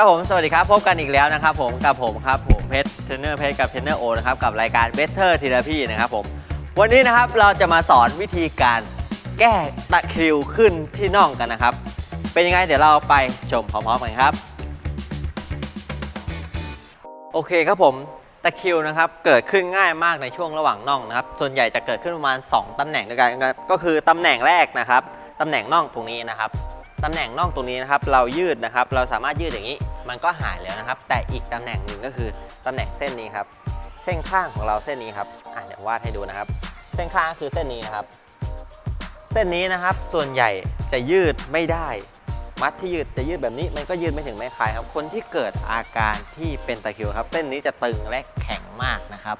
ครับผม สวัสดีครับ พบกันอีกแล้วนะครับผม กับผมครับผมเพชรเทรนเนอร์เพชรกับเทรนเนอร์โอนะครับ กับรายการ Better Therapy นะครับผม วันนี้นะครับเราจะมาสอนวิธีการแก้ตะคริวขึ้นที่น่องกันนะครับ เป็นยังไงเดี๋ยวเราไปชมพร้อมๆกันครับ โอเคครับผมตะคริวนะครับเกิดขึ้นง่ายมากในช่วงระหว่างน่องนะครับ ส่วนใหญ่จะเกิดขึ้นประมาณ 2 ตำแหน่งด้วยกันนะครับก็คือตำแหน่งแรกนะครับตำแหน่งน่องตรงนี้นะครับ ตำแหน่งน่องตรงนี้นะครับ เรายืดนะครับ เราสามารถยืดอย่างนี้ มันก็หายแล้วนะครับ แต่อีกตำแหน่งหนึ่งก็คือตำแหน่งเส้นนี้ครับ เส้นข้างของเราเส้นนี้ครับอะเดี๋ยววาดให้ดูนะครับ เส้นข้างก็คือเส้นนี้นะครับ เส้นนี้นะครับ ส่วนใหญ่จะยืดไม่ได้ มัดที่ยืดจะยืดแบบนี้ มันก็ยืดไม่ถึงแม่คลายครับ คนที่เกิดอาการที่เป็นตะคริวครับ เส้นนี้จะตึงและแข็งมากนะครับ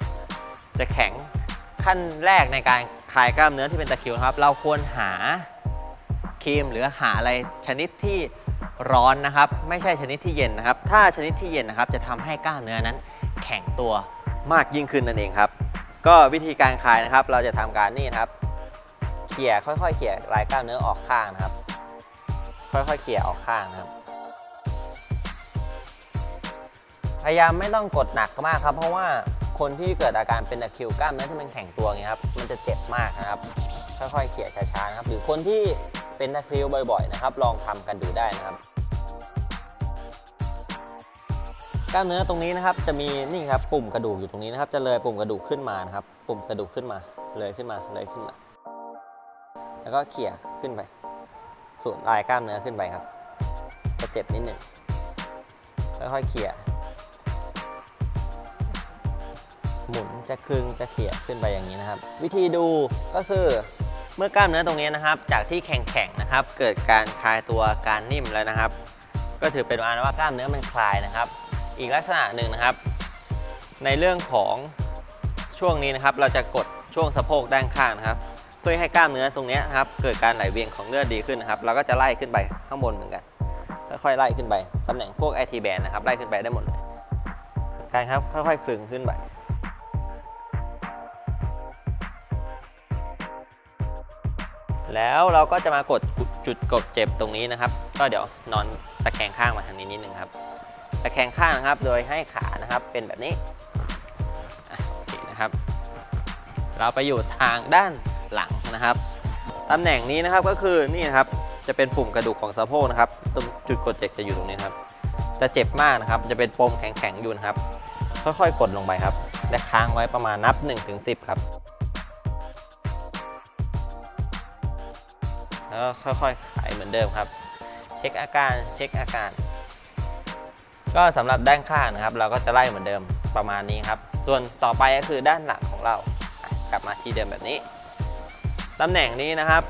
จะแข็งขั้นแรกในการคลายกล้ามเนื้อที่เป็นตะคริวครับ เราควรหา ครีมหรือหาอะไรชนิดที่ร้อนนะครับ ไม่ใช่ชนิดที่เย็นนะครับ ถ้าชนิดที่เย็นนะครับจะทำให้กล้ามเนื้อนั้น แข็งตัวมากยิ่งขึ้นนั่นเองครับ ก็วิธีการคลายนะครับ เราจะทำการนี่นะครับเขี่ยค่อยๆเขี่ยลายกล้ามเนื้อออกข้างนะครับ ค่อยๆเขี่ยออกข้างนะครับพยายามไม่ต้องกดหนักมากครับ เพราะว่าคนที่เกิดอาการเป็นตะคริวกล้ามเนื้อที่มันแข็งตัวไงครับมันจะเจ็บมากนะครับค่อยๆเขี่ยช้าๆนะครับ หรือคนที่ เป็นตะคริวบ่อยๆนะครับ ลองทำกันดูได้นะครับ กล้ามเนื้อตรงนี้นะครับ จะมีนี่ครับปุ่มกระดูกอยู่ตรงนี้นะครับ จะเลยปุ่มกระดูกขึ้นมานะครับ ปุ่มกระดูกขึ้นมาเลยขึ้นมาเลยขึ้นมา แล้วก็เขี่ยขึ้นไป ส่วนลายกล้ามเนื้อขึ้นไปครับจะเจ็บนิดหนึ่งค่อยๆเขี่ยหมุนจะคลึงจะเขี่ยขึ้นไปอย่างนี้นะครับ วิธีดูก็คือ เมื่อกล้ามเนื้อตรงนี้นะครับ จากที่แข็งๆนะครับ เกิดการคลายตัวการนิ่มแล้วนะครับ ก็ถือเป็นอันว่ากล้ามเนื้อมันคลายนะครับ อีกลักษณะหนึ่งนะครับ ในเรื่องของช่วงนี้นะครับ เราจะกดช่วงสะโพกด้านข้างนะครับ เพื่อให้กล้ามเนื้อตรงนี้นะครับ เกิดการไหลเวียนของเลือดดีขึ้นนะครับ เราก็จะไล่ขึ้นไปข้างบนเหมือนกันค่อยๆไล่ขึ้นไปตำแหน่งพวก IT band นะครับไล่ขึ้นไปได้หมดเลยการครับค่อยๆคลึงขึ้นไป แล้วเราก็จะมากดจุดกดเจ็บตรงนี้นะครับ ก็เดี๋ยวนอนตะแคงข้างมาทางนี้นิดนึงครับตะแคงข้างนะครับ โดยให้ขานะครับเป็นแบบนี้โอเคนะครับ เราไปอยู่ทางด้านหลังนะครับตำแหน่งนี้นะครับก็คือนี่นะครับจะเป็นปุ่มกระดูกของสะโพกนะครับตรงจุดกดเจ็บจะอยู่ตรงนี้ครับ จะเจ็บมากนะครับ จะเป็นปมแข็งๆอยู่นะครับ ค่อยๆกดลงไปครับ และค้างไว้ประมาณนับ 1-10ถึง10ครับ แล้วก็ค่อยๆขายเหมือนเดิมครับ เช็คอาการเช็คอาการ ก็สำหรับด้านข้างนะครับ เราก็จะไล่เหมือนเดิมประมาณนี้ครับ ส่วนต่อไปก็คือด้านหลังของเรากลับมาที่เดิมแบบนี้ตำแหน่งนี้นะครับ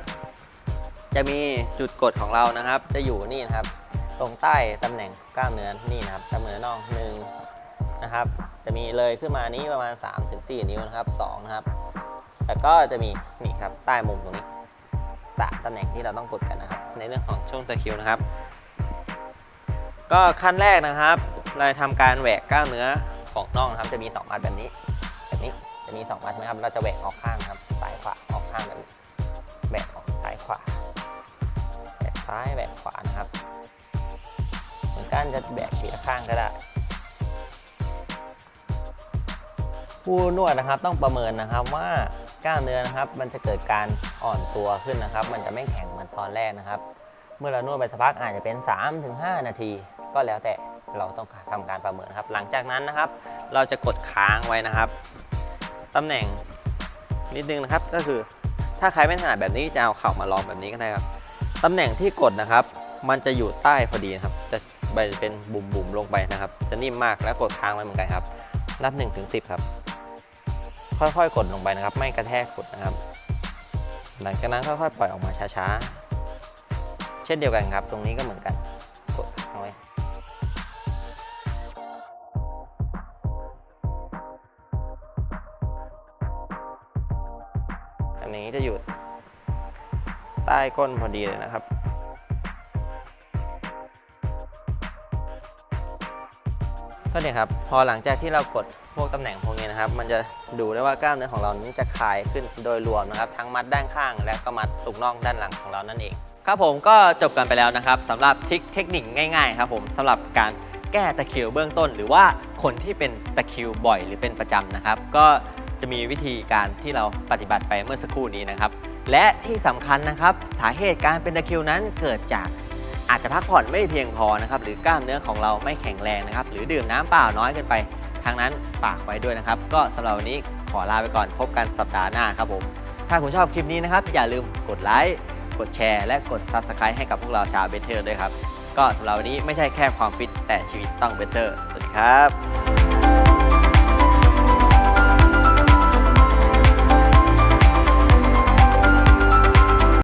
จะมีจุดกดของเรานะครับ จะอยู่นี่นะครับ ตรงใต้ตำแหน่งกล้ามเนื้อนี่นะครับกล้ามเนื้อน่องหนึ่งนะครับ จะมีเลยขึ้นมานี้ประมาณ 3-4 นิ้วนะครับ2นะครับ แล้วก็จะมีนี่ครับใต้มุมตรงนี้ สามตำแหน่งที่เราต้องกดกันนะครับ ในเรื่องของช่วงตะคิวนะครับ ก็ขั้นแรกนะครับ เราทำการแหวกกล้ามเนื้อของน่องนะครับ จะมี 2 มัดแบบนี้ แบบนี้จะมี 2 มัดใช่ไหมครับ เราจะแหวกออกข้างครับซ้ายขวาออกข้างแบบนี้แหวกออกซ้ายขวาแหวกซ้ายแหวกขวานะครับเหมือนกันจะแหวกทีละข้างก็ได้ผู้นวดนะครับต้องประเมินนะครับว่ากล้ามเนื้อนะครับ มันจะเกิดการ อ่อนตัวขึ้นนะครับ มันจะไม่แข็งเหมือนตอนแรกนะครับ เมื่อเรานวดไปสักพักอาจจะเป็น 3-5 นาที ก็แล้วแต่เราต้องทำการประเมินครับ หลังจากนั้นนะครับ เราจะกดค้างไว้นะครับตำแหน่งนิดนึงนะครับ ก็คือถ้าใครไม่ถนัดแบบนี้จะเอาเข่ามาลองแบบนี้ก็ได้ครับตำแหน่งที่กดนะครับ มันจะอยู่ใต้พอดีนะครับ จะไปเป็นบุ๋มๆลงไปนะครับ จะนิ่มมากแล้วกดค้างไว้เหมือนกันครับนับ1ถึง10 ครับ ค่อยๆ กดลงไปนะครับ ไม่กระแทกกดนะครับ หลังจากนั้นค่อยๆปล่อยออกมาช้าๆ เช่นเดียวกันครับ ตรงนี้ก็เหมือนกันกดค้างไว้อันนี้จะอยู่ใต้ก้นพอดีเลยนะครับ ก็เนี่ยครับพอหลังจากที่เรากดพวกตำแหน่งพวกนี้นะครับ มันจะดูได้ว่ากล้ามเนื้อของเรานั้นจะคลายขึ้นโดยรวมนะครับทั้งมัดด้านข้าง และก็มัดตุกน่องด้านหลังของเรานั่นเอง ครับผมก็จบกันไปแล้วนะครับสำหรับทิคเทคนิคง่ายๆครับผมสำหรับการแก้ตะคริวเบื้องต้น หรือว่าคนที่เป็นตะคริวบ่อยหรือเป็นประจำนะครับ ก็จะมีวิธีการที่เราปฏิบัติไปเมื่อสักครู่นี้นะครับ และที่สำคัญนะครับสาเหตุการเป็นตะคริวนั้นเกิดจาก อาจจะพักผ่อนไม่เพียงพอนะครับหรือกล้ามเนื้อของเราไม่แข็งแรงนะครับ หรือดื่มน้ำเปล่าน้อยเกินไปทางนั้นฝากไว้ด้วยนะครับ ก็สำหรับวันนี้ขอลาไปก่อนพบกันสัปดาห์หน้าครับผมถ้าคุณชอบคลิปนี้นะครับ อย่าลืมกดไลค์กดแชร์ และกด Subscribe ให้กับพวกเราชาวเบเทอร์ด้วยครับ ก็สำหรับวันนี้ไม่ใช่แค่ความฟิตแต่ชีวิตต้องเบเตอร์สวัสดีครับ